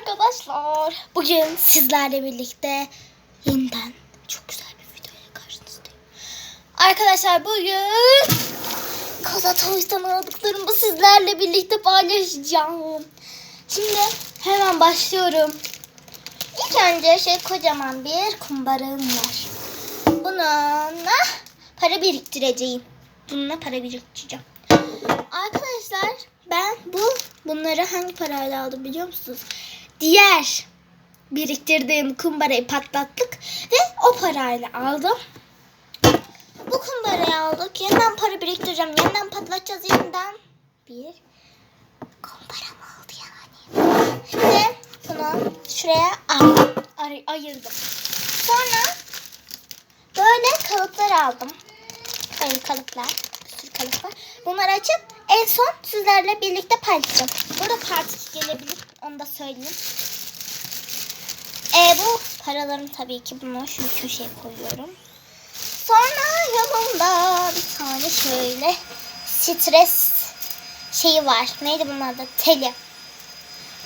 arkadaşlar. Bugün sizlerle birlikte yeniden çok güzel bir videoya karşınızdayım. Arkadaşlar bugün Kaza Toys'tan aldıklarımı sizlerle birlikte paylaşacağım. Şimdi hemen başlıyorum. İlk önce şey kocaman bir kumbarağım var. Bununla para biriktireceğim. Bununla para biriktireceğim. Arkadaşlar ben bu bunları hangi parayla aldım biliyor musunuz? Diğer biriktirdiğim kumbarayı patlattık ve o parayla aldım. Bu kumbarayı aldık. Yeniden para biriktireceğim. Yeniden patlatacağız yeniden. Bir kumbaram oldu yani. Şimdi bunu şuraya ay- ay- ayırdım. Sonra böyle kalıplar aldım. Böyle kalıplar. Bir sürü kalıp var. Bunları açıp en son sizlerle birlikte paylaşacağım. Burada part gelebilir. Onu da söyleyeyim. E, bu paralarım tabii ki bunu şu köşeye koyuyorum. Sonra yanımda bir tane şöyle stres şeyi var. Neydi bunun adı? Teli.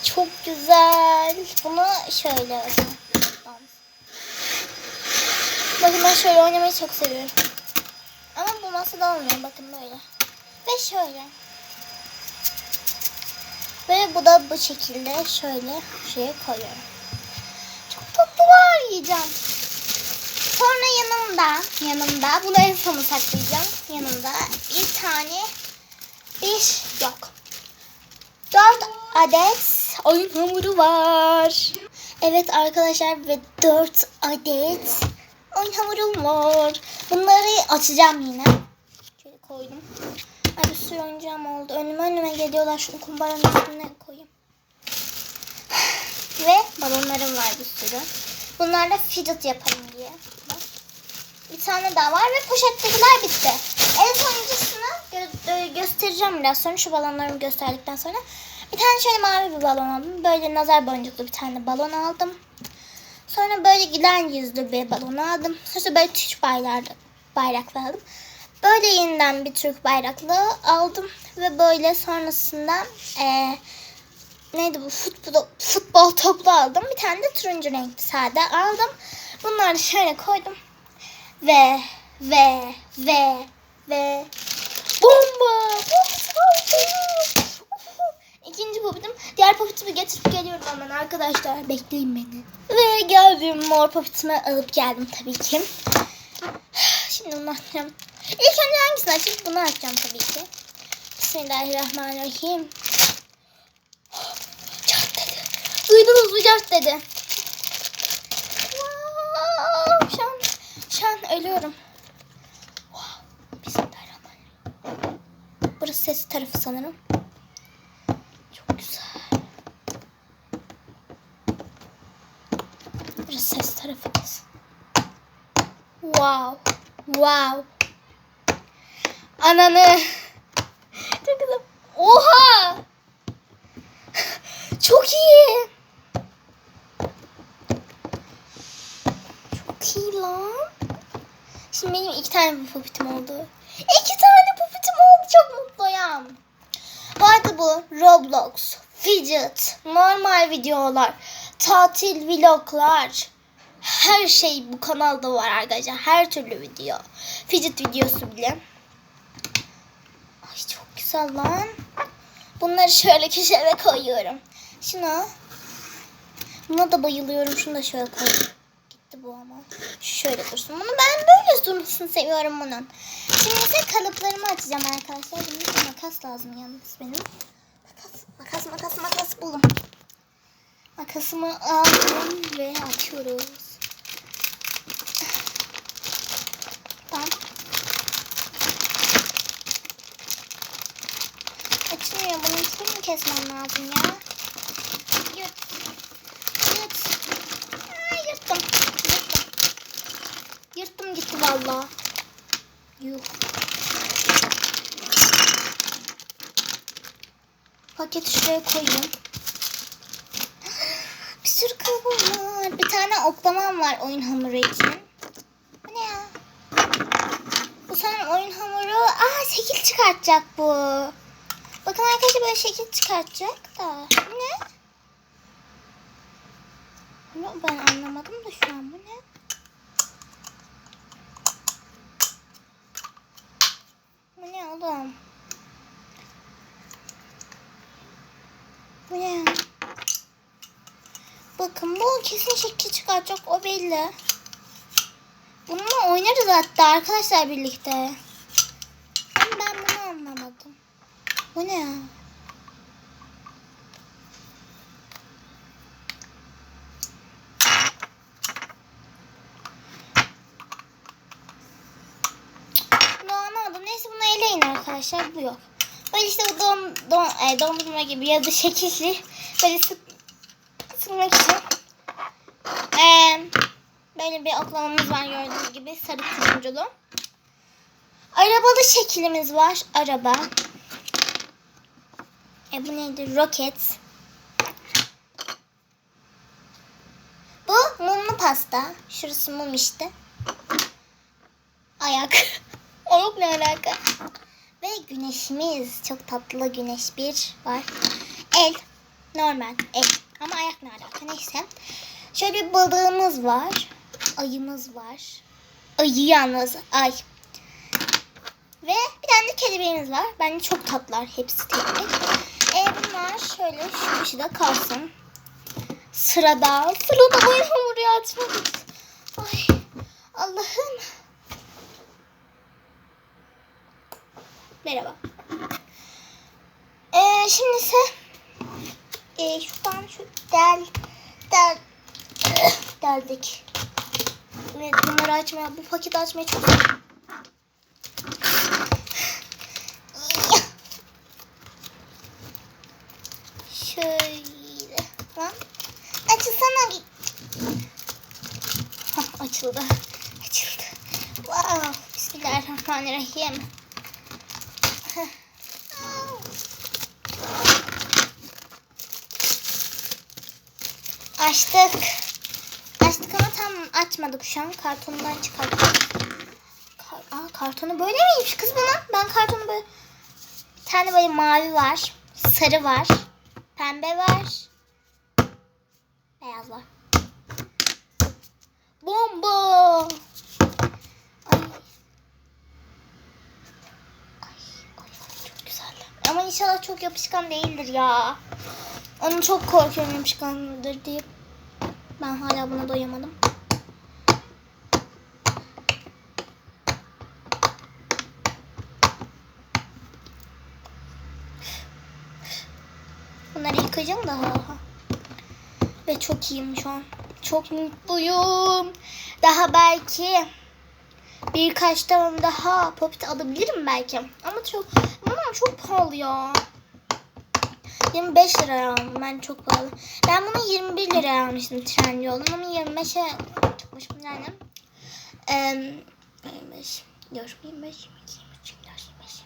Çok güzel. Bunu şöyle. Bakın ben şöyle oynamayı çok seviyorum. Ama bu masada olmuyor. Bakın böyle. Ve şöyle. Ve bu da bu şekilde şöyle şuraya koyuyorum. Çok tatlı var yiyeceğim. Sonra yanımda, yanımda bunu en sona saklayacağım. Yanımda bir tane, bir yok. Dört adet oyun hamuru var. Evet arkadaşlar ve dört adet oyun hamurum var. Bunları açacağım yine. Şöyle koydum. Ay sürü oyuncağım oldu. Önüme önüme geliyorlar. Şunu kumbaranın üstüne koyayım. Ve balonlarım var bir sürü. Bunlarla fidget yapalım diye. Bak. Bir tane daha var ve poşettekiler bitti. En sonuncusunu gö- gö- göstereceğim biraz sonra. Şu balonlarımı gösterdikten sonra. Bir tane şöyle mavi bir balon aldım. Böyle nazar boncuklu bir tane balon aldım. Sonra böyle giden yüzlü bir balon aldım. Sonra böyle Türk bayraklı, bayraklı aldım. Böyle yeniden bir Türk bayraklı aldım. Ve böyle sonrasında eee neydi bu futbol, futbol toplu aldım. Bir tane de turuncu renkli sade aldım. Bunları şöyle koydum. Ve ve ve ve bomba! Aldım. İkinci popitim. Diğer popitimi getirip geliyorum hemen arkadaşlar. Bekleyin beni. Ve geldim. Mor popitimi alıp geldim tabii ki. Şimdi bunu açacağım. İlk önce hangisini açayım? Bunu açacağım tabii ki. Bismillahirrahmanirrahim. Cart dedi. Duydunuz mu cart dedi. Wow, şu an, şu an ölüyorum. Wow. Bismillahirrahmanirrahim. Burası ses tarafı sanırım. Çok güzel. Burası ses tarafı. Wow. Wow. Ananı. Çok güzel. Oha. Çok iyi. Çok iyi lan. Şimdi benim iki tane popitim oldu. İki tane popitim oldu. Çok mutluyum. Bu arada bu Roblox, Fidget, normal videolar, tatil vloglar, her şey bu kanalda var arkadaşlar. Her türlü video. Fidget videosu bile. Lan. Bunları şöyle köşeye koyuyorum. Şuna. Buna da bayılıyorum. Şunu da şöyle koyayım. Gitti bu ama. Şöyle dursun. Bunu ben böyle durmasını seviyorum bunun. Şimdi ise kalıplarımı açacağım arkadaşlar. Bunun makas lazım yalnız benim. Makas, makas, makas, makas buldum. Makasımı aldım ve kesmem lazım ya? Yırt. Yırt. Aa, yırttım. Yırttım. Yırttım gitti valla. Yuh. Paketi şuraya koyayım. Bir sürü kalıbım var. Bir tane oklamam var oyun hamuru için. Bu ne ya? Bu sanırım oyun hamuru. Aa şekil çıkartacak bu. Bakın arkadaşlar böyle şekil çıkartacak da. Ne? Bunu ben anlamadım da şu an bu ne? Bu ne oğlum? Bu ne? Bakın bu kesin şekil çıkaracak o belli. Bununla oynarız hatta arkadaşlar birlikte. Ama ben bunu anlamadım. Bu ne ya? Neyse bunu eleyin arkadaşlar. Bu yok. Böyle işte bu don, don, e, dondurma gibi ya da şekilli böyle sık, sıkmak için e, böyle bir oklamamız var gördüğünüz gibi sarı turunculu. Arabalı şeklimiz var. Araba. E bu neydi? Roket. Bu mumlu pasta. Şurası mum işte. Ayak. Ayak ne alaka? Ve güneşimiz. Çok tatlı güneş bir var. El. Normal el. Ama ayak ne alaka? Neyse. Şöyle bir balığımız var. Ayımız var. Ayı yalnız. Ay. Ve bir tane de kelebeğimiz var. Bence çok tatlılar. Hepsi tek tek. E bunlar şöyle şu köşede kalsın. Sırada. Sırada oyun hamuru açmadık. Ay. Allah'ım. Merhaba. Ee, şimdi ise e, şuradan şu del del deldik. Evet bunları açmaya bu paketi açmaya çok Şöyle. Lan. Açılsana. Hah, açıldı. Açıldı. Wow. Bismillahirrahmanirrahim. Açtık. Açtık ama tam açmadık şu an. Kartondan çıkarttık. Kar Aa, kartonu böyle miymiş kız bunun? Ben kartonu böyle... Bir tane böyle mavi var. Sarı var. Pembe var. Beyaz var. Bomba. Ay. Ay, ay çok güzel. Ama inşallah çok yapışkan değildir ya. Onu çok korkuyorum yapışkandır diye. Ben hala buna doyamadım. Bunları yıkayacağım da. Ve çok iyiyim şu an. Çok mutluyum. Daha belki birkaç tane daha popit alabilirim belki. Ama çok bunlar çok pahalı ya. 25 liraya aldım. Ben çok pahalı. Ben bunu 21 liraya almıştım Trendyol'dan ama 25'e çıkmışım yani. Eee 25 Dur 25 22 23 25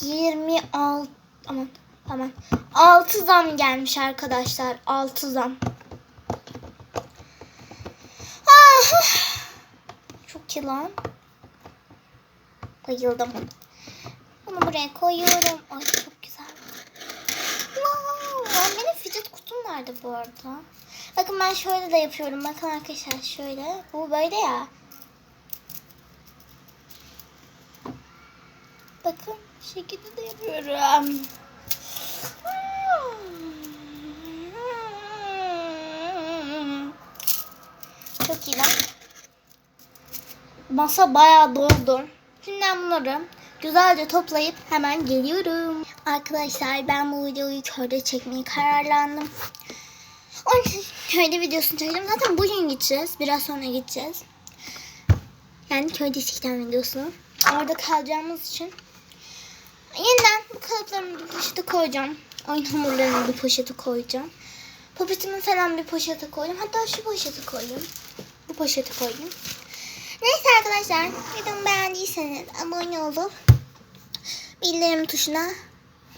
26 26 aman aman 6 zam gelmiş arkadaşlar. 6 zam. Lan. Bayıldım. Bunu buraya koyuyorum. Ay çok güzel. Wow. Benim fidget kutum nerede bu arada? Bakın ben şöyle de yapıyorum. Bakın arkadaşlar şöyle. Bu böyle ya. Bakın şekilde de yapıyorum. Çok iyi lan. Masa bayağı doldu. Şimdi ben bunları güzelce toplayıp hemen geliyorum. Arkadaşlar ben bu videoyu köyde çekmeye kararlandım. Onun için köyde videosunu çekeceğim. Zaten bugün gideceğiz. Biraz sonra gideceğiz. Yani köyde çekeceğim videosunu. Orada kalacağımız için. Yeniden bu kalıplarımı bir poşete koyacağım. Oyun hamurlarını bir poşete koyacağım. Popetimi falan bir poşete koydum. Hatta şu poşete koyayım. Bu poşete koyayım. Neyse arkadaşlar videomu beğendiyseniz abone olup bildirim tuşuna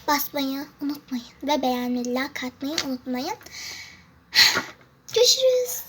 basmayı unutmayın. Ve beğenmeyi, like atmayı unutmayın. Görüşürüz.